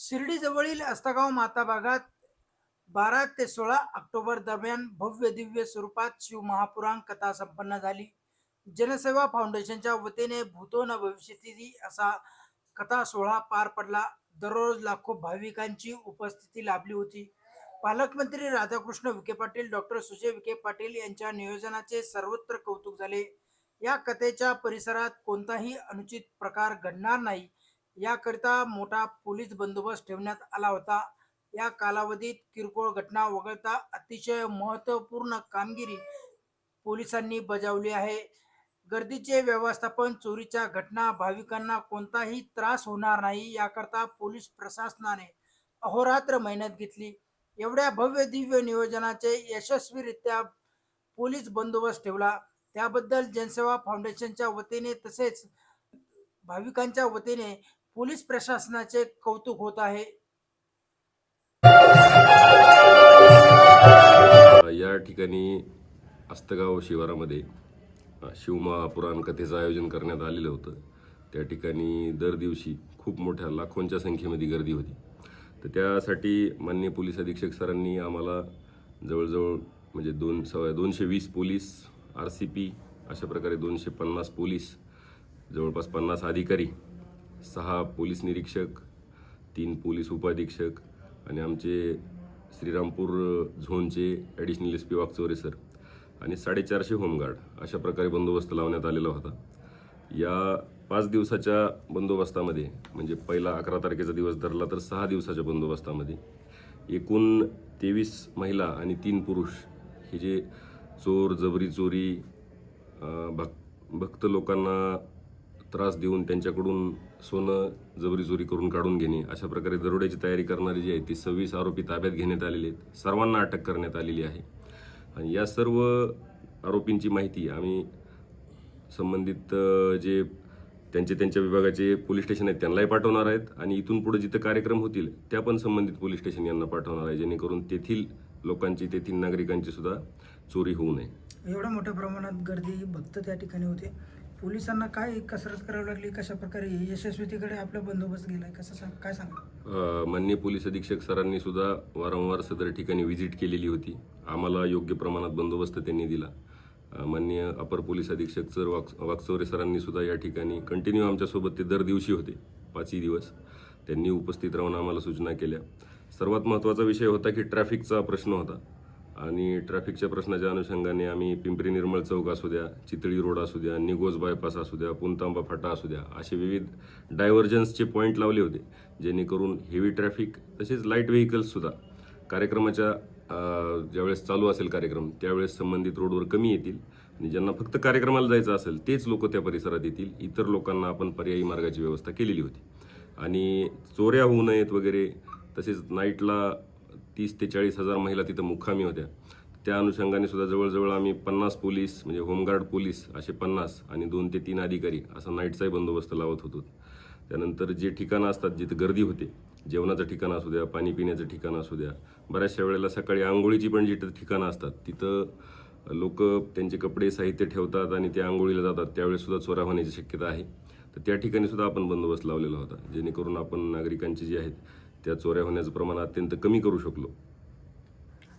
शिर्डीजवळील अस्तगाव माता भागात बारा ते सोळा ऑक्टोबर दरम्यान भव्य दिव्य स्वरूपात शिव महापुराण कथा संपन्न झाली. जनसेवा फाउंडेशनच्या वतीने भूतो न भविष्यती असा कथा सोहळा पार पडला. दररोज लाखो भाविकांची उपस्थिती लाभली होती. पालकमंत्री राधाकृष्ण विखे पाटील डॉक्टर सुजय विखे पाटील यांच्या नियोजनाचे सर्वत्र कौतुक झाले. या कथेच्या परिसरात कोणताही अनुचित प्रकार घडणार नाही. याकरिता मोठा पोलीस बंदोबस्त ठेवण्यात आला होता. या कालावधीत किरकोळ घटना वगळता अतिशय महत्त्वपूर्ण कामगिरी पोलिसांनी बजावली आहे. गर्दीचे व्यवस्थापन चोरीच्या घटना भाविकांना कोणताही त्रास होणार नाही याकरता पोलीस प्रशासनाने अहोरात्र मेहनत घेतली. एवढ्या भव्य दिव्य नियोजनाचे यशस्वीरित्या पोलीस बंदोबस्त ठेवला. त्याबद्दल जनसेवा फाउंडेशनच्या वतीने तसेच भाविकांच्या वतीने पोलीस प्रशासनाचे कौतुक होत आहे. या ठिकाणी अस्तगाव शिवारामध्ये शिवमा शिवमहापुराण कथेचं आयोजन करण्यात आलेलं होतं. त्या ठिकाणी दर दिवशी खूप मोठ्या लाखोंच्या संख्येमध्ये गर्दी होती. तर त्यासाठी माननीय पोलीस अधीक्षक सरांनी आम्हाला जवळजवळ म्हणजे दोन सव्वा दोनशे वीस पोलीस आर सी पी अशा प्रकारे दोनशे पन्नास पोलीस जवळपास पन्नास अधिकारी सहा पोलीस निरीक्षक तीन पोलीस उपाधीक्षक आणि आमचे श्रीरामपूर झोनचे additional S P Wagchaure sir आणि साडेचारशे होमगार्ड अशा प्रकारे बंदोबस्त लावण्यात आलेला होता. या पाच दिवसाच्या बंदोबस्तामध्ये म्हणजे पहिला अकरा तारखेचा दिवस धरला तर सहा दिवसाच्या बंदोबस्तामध्ये एकूण तेवीस महिला आणि तीन पुरुष हे जे चोर जबरी चोरी भक् भक भक्त लोकांना त्रास देऊन त्यांच्याकडून सोनं जबरी चोरी करून काढून घेणे अशा प्रकारे दरोड्याची तयारी करणारी जी आहे ती सव्वीस आरोपी ताब्यात घेण्यात आलेले आहेत. सर्वांना अटक करण्यात आलेली आहे. आणि या सर्व आरोपींची माहिती आम्ही संबंधित जे त्यांचे त्यांच्या विभागाचे पोलीस स्टेशन आहेत त्यांनाही पाठवणार आहेत. आणि इथून पुढे जिथं कार्यक्रम होतील त्या पण संबंधित पोलीस स्टेशन यांना पाठवणार आहे. जेणेकरून तेथील लोकांची तेथील नागरिकांची सुद्धा चोरी होऊ नये. एवढ्या मोठ्या प्रमाणात गर्दी भक्त त्या ठिकाणी होते. पोलिसांना काय कसरत करावी लागली? कशा प्रकारे यशस्वीतेकडे आपला बंदोबस्त गेलाय? कसं सांग काय सांगा मान्य माननीय पोलीस अधीक्षक सरांनी सुद्धा वारंवार सदर ठिकाणी व्हिजिट केलेली होती. आम्हाला योग्य प्रमाणात बंदोबस्त त्यांनी दिला. अ, माननीय अपर पोलीस अधीक्षक सर वाक वाकचौरे सरांनी सुद्धा या ठिकाणी कंटिन्यू आमच्यासोबत ते दर दिवशी होते पाचही दिवस. त्यांनी उपस्थित राहून आम्हाला सूचना केल्या. सर्वात महत्त्वाचा विषय होता की ट्रॅफिकचा प्रश्न होता. आणि ट्रॅफिकच्या प्रश्नाच्या अनुषंगाने आम्ही पिंपरी निर्मळ चौक असू द्या चितळी रोड असू द्या निगोज बायपास असू द्या पुणतांबा फाटा असू द्या असे विविध डायव्हर्जन्सचे पॉईंट लावले होते जेणेकरून हेवी ट्रॅफिक तसेच लाइट व्हेकल्ससुद्धा कार्यक्रमाच्या ज्यावेळेस चालू असेल कार्यक्रम त्यावेळेस संबंधित रोडवर कमी येतील. आणि ज्यांना फक्त कार्यक्रमाला जायचं असेल तेच लोक त्या परिसरात येतील. इतर लोकांना आपण पर्यायी मार्गाची व्यवस्था केलेली होती. आणि चोऱ्या होऊ नयेत वगैरे तसेच नाईटला तीस ते चाळीस हजार महिला तिथं मुक्कामी होत्या. त्या अनुषंगाने सुद्धा जवळजवळ आम्ही पन्नास पोलीस म्हणजे होमगार्ड पोलीस असे पन्नास आणि दोन ते तीन अधिकारी असा नाईटचाही बंदोबस्त लावत होतो. त्यानंतर जे ठिकाणं असतात जिथं गर्दी होते जेवणाचं ठिकाण असू द्या पाणी पिण्याचं ठिकाण असू द्या बऱ्याचशा वेळेला सकाळी आंघोळीची पण जिथं ठिकाणं असतात तिथं लोक त्यांचे कपडे साहित्य ठेवतात आणि ते आंघोळीला जातात. त्यावेळेस सुद्धा होण्याची शक्यता आहे. तर त्या ठिकाणी सुद्धा आपण बंदोबस्त लावलेला होता. जेणेकरून आपण नागरिकांची जी आहेत त्या चोऱ्या होण्याचं प्रमाण अत्यंत कमी करू शकलो.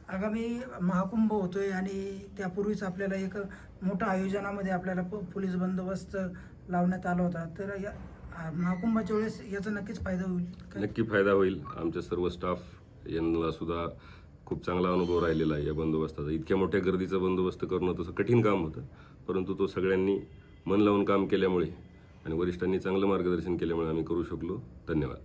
आगामी महाकुंभ होतोय आणि त्यापूर्वीच आपल्याला एक मोठ्या आयोजनामध्ये आपल्याला पोलीस बंदोबस्त लावण्यात आला होता. तर या महाकुंभाच्या वेळेस याचा नक्कीच फायदा होईल? नक्की फायदा होईल. आमच्या सर्व स्टाफ यांना सुद्धा खूप चांगला अनुभव राहिलेला आहे या बंदोबस्ताचा. इतक्या मोठ्या गर्दीचा बंदोबस्त करणं तसं कठीण काम होतं. परंतु तो सगळ्यांनी मन लावून काम केल्यामुळे आणि वरिष्ठांनी चांगलं मार्गदर्शन केल्यामुळे आम्ही करू शकलो. धन्यवाद.